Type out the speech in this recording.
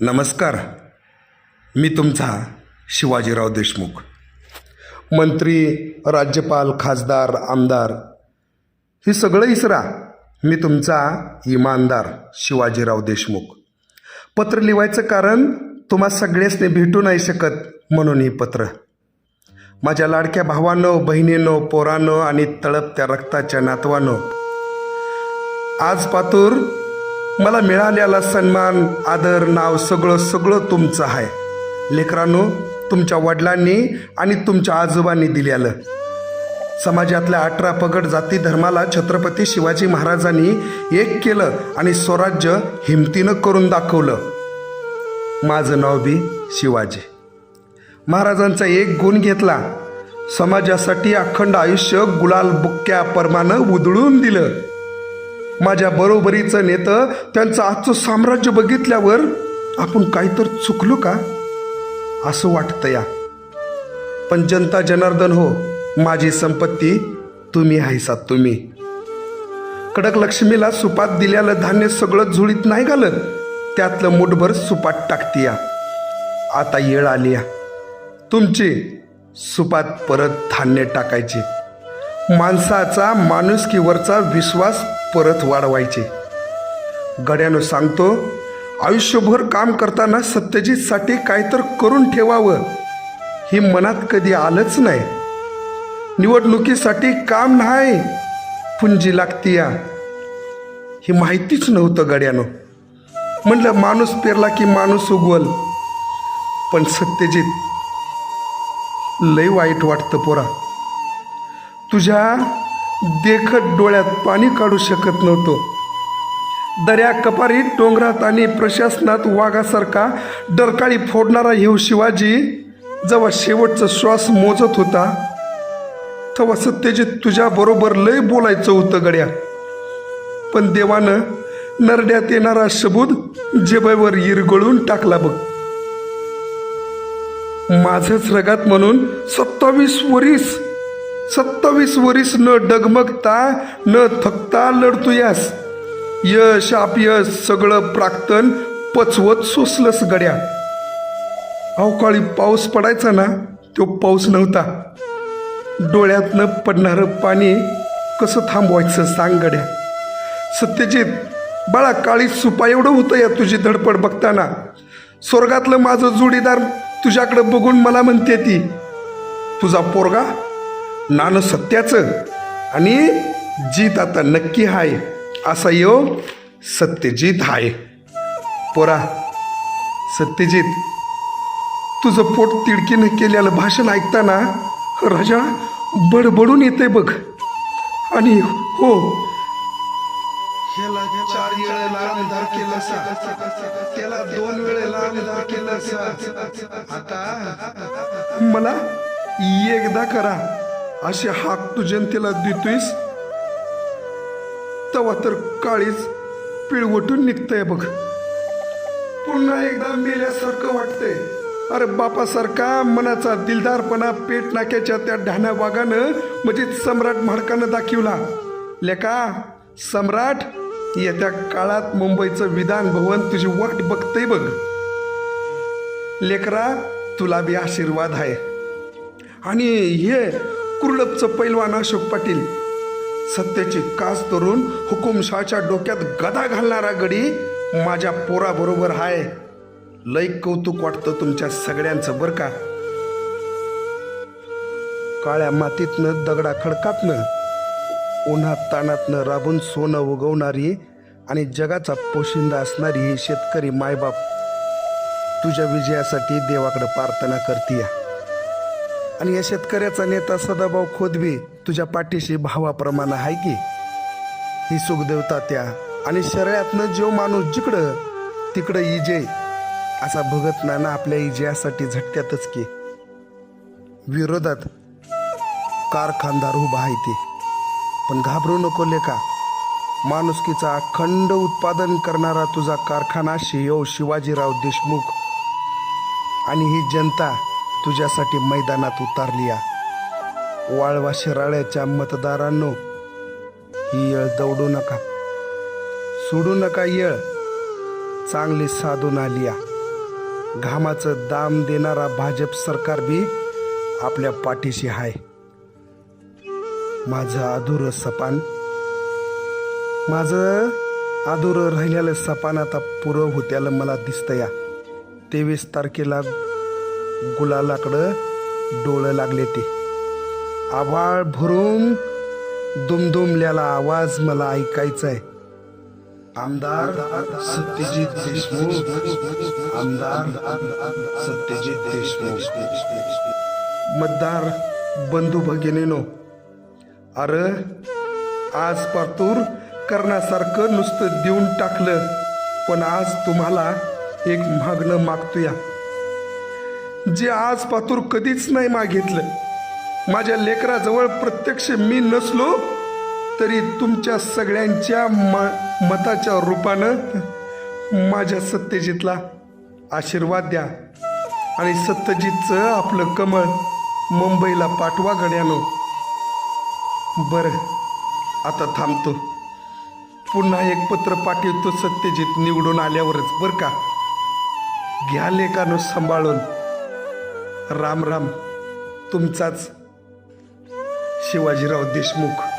नमस्कार. मी तुमचा शिवाजीराव देशमुख. मंत्री राज्यपाल खासदार आमदार हे सगळं इसरा. मी तुमचा इमानदार शिवाजीराव देशमुख. पत्र लिवायचं कारण तुम्हा सगळेचने भेटू नाही शकत म्हणून ही पत्र. माझ्या लाडक्या भावानं बहिणींनो पोरानं आणि तळपत्या रक्ताच्या नातवानं आज पातूर मला मिळालेला सन्मान आदर नाव सगळं सगळं तुमचं आहे. लेकरांनो तुमच्या वडिलांनी आणि तुमच्या आजोबांनी दिलेलं. समाजातल्या अठरा पगड जाती धर्माला छत्रपती शिवाजी महाराजांनी एक केलं आणि स्वराज्य हिमतीनं करून दाखवलं. माझं नाव बी शिवाजी. महाराजांचा एक गुण घेतला. समाजासाठी अखंड आयुष्य गुलाल बुक्क्या परमानं उधळून दिलं. माझ्या बरोबरीचं नेतं त्यांचं आजचं साम्राज्य बघितल्यावर आपण काहीतर चुकलो का? असं वाटतं या. पण जनता जनार्दन हो माझी संपत्ती तुम्ही हायसात तुम्ही. कडक लक्ष्मीला सुपात दिलेलं धान्य सगळं झुळीत नाही घालत त्यातलं मुठभर सुपात टाकतीया आता येळ आली या. तुमची सुपात परत धान्य टाकायची. माणसाचा माणुसकीवरचा विश्वास परत वाढवायचे. गड्यानं सांगतो आयुष्यभर काम करताना सत्यजितसाठी काय तर करून ठेवावं. हे मनात कधी आलंच नाही. निवडणुकीसाठी काम नाही पुंजी लागतीया हे माहितीच नव्हतं गड्यानं. म्हणलं माणूस पेरला की माणूस उगवल. पण सत्यजित लय वाईट वाटतं पोरा. तुझ्या देखत डोळ्यात पाणी काढू शकत नव्हतो. दर्या कपारीत डोंगरात आणि प्रशासनात वाघासारखा डरकाळी फोडणारा येऊ शिवाजी जेव्हा शेवटचा श्वास मोजत होता तेव्हा सत्यजित तुझ्या बरोबर लय बोलायचं होतं गड्या. पण देवानं नरड्यात येणारा शबूद जेबेवर इरगळून टाकला बघ. माझंच रगात म्हणून सत्तावीस वरीस सत्तावीस वरीस न डगमगता न थकता लढतुयास. यश अपयश सगळं प्राक्तन पचवत सोसलंस गड्या. अवकाळी पाऊस पडायचा ना तो पाऊस नव्हता. डोळ्यातनं पडणारं पाणी कसं थांबवायचं सांग गड्या. सत्यजित बाळा काळी सुपा एवढं होतं या तुझी धडपड बघताना. स्वर्गातलं माझं जोडीदार तुझ्याकडे बघून मला म्हणते ती तुझा पोरगा नाणं सत्याचं. आणि जीत आता नक्की हाय असा यो सत्यजित हाय. पोरा सत्यजित तुझं पोट तिडकीनं केलेलं भाषण ऐकताना राजा बडबडून येते बघ. आणि हो ह्याला चार वेळेला आमदार केलं सा. त्याला दोन वेळेला आमदार केलं आता. मला एकदा करा. असे हाक तू जनतेला देतोयस? तवा तर काळीच पिळवटून निघतंय बघ. पुन्हा एकदा मेल्यासारखं वाटतंय. अरे बापासारखा मनाचा दिलदारपणा पेट नाक्याच्या त्या ढाण्या वाघानं म्हणजे सम्राट म्हाडकानं दाखवला. लेका सम्राट येत्या काळात मुंबईचं विधान भवन तुझी वाट बघतंय बघ. लेकरा तुला बी आशीर्वाद आहे. आणि हे कुर्लपचं पैलवान अशोक पाटील. सत्याची कास धरून हुकुमशहाच्या डोक्यात गदा घालणारा गडी माझ्या पोराबरोबर हाय. लय कौतुक वाटतं तुमच्या सगळ्यांचं बरं का? काळ्या मातीतनं दगडा खडकातनं उन्हात ताणातनं राबून सोनं उगवणारी आणि जगाचा पोशिंदा असणारी ही शेतकरी मायबाप. तुझ्या विजयासाठी देवाकडे प्रार्थना करतीया. आणि या शेतकऱ्याचा नेता सदाभाऊ खोदवी तुझ्या पाठीशी भावाप्रमाणे आहे की? ही सुखदेवता त्या. आणि शरीरातनं जो माणूस जिकडं तिकडं इजे असा भगत नाना आपल्या इजयासाठी झटक्यातच की. विरोधात कारखानदार उभा आहे ते. पण घाबरू नको लेका. माणुसकीचा अखंड उत्पादन करणारा तुझा कारखाना शियो शिवाजीराव देशमुख. आणि ही जनता तुझ्यासाठी मैदानात उतारली या. वाळवा शिराळ्याच्या मतदारांनो ही येळ दौडू नका. सोडू नका येळ. चांगली साधून आलीया घामाचं दाम देणारा भाजप सरकार बी आपल्या पाठीशी आहे माझं अधुरं सपान. माझं अधुरं राहिलेलं सपान आता पुरं होत्याला मला दिसतं या. तेवीस तारखेला गुलालाकडं डोळं लागले ते. आभाळ भरून दुमदुमल्याला आवाज मला ऐकायचा आहे. आमदार सत्यजित देशमुख. आमदार सत्यजित देशमुख. मतदार बंधू भगिनीनो अरे आज पातूर करण्यासारखं नुसतं देऊन टाकलं पण आज तुम्हाला एक मागणं मागतोया. जे आज पातूर कधीच नाही मागितलं. माझ्या लेकराजवळ प्रत्यक्ष मी नसलो तरी तुमच्या सगळ्यांच्या म मताच्या रूपानं माझ्या सत्यजितला आशीर्वाद द्या. आणि सत्यजितचं आपलं कमळ मुंबईला पाठवा गड्यानो. बरं आता थांबतो. पुन्हा एक पत्र पाठवतो सत्यजित निवडून आल्यावरच बरं का? घ्या लेखानो सांभाळून. राम राम. तुमचाच शिवाजीराव देशमुख.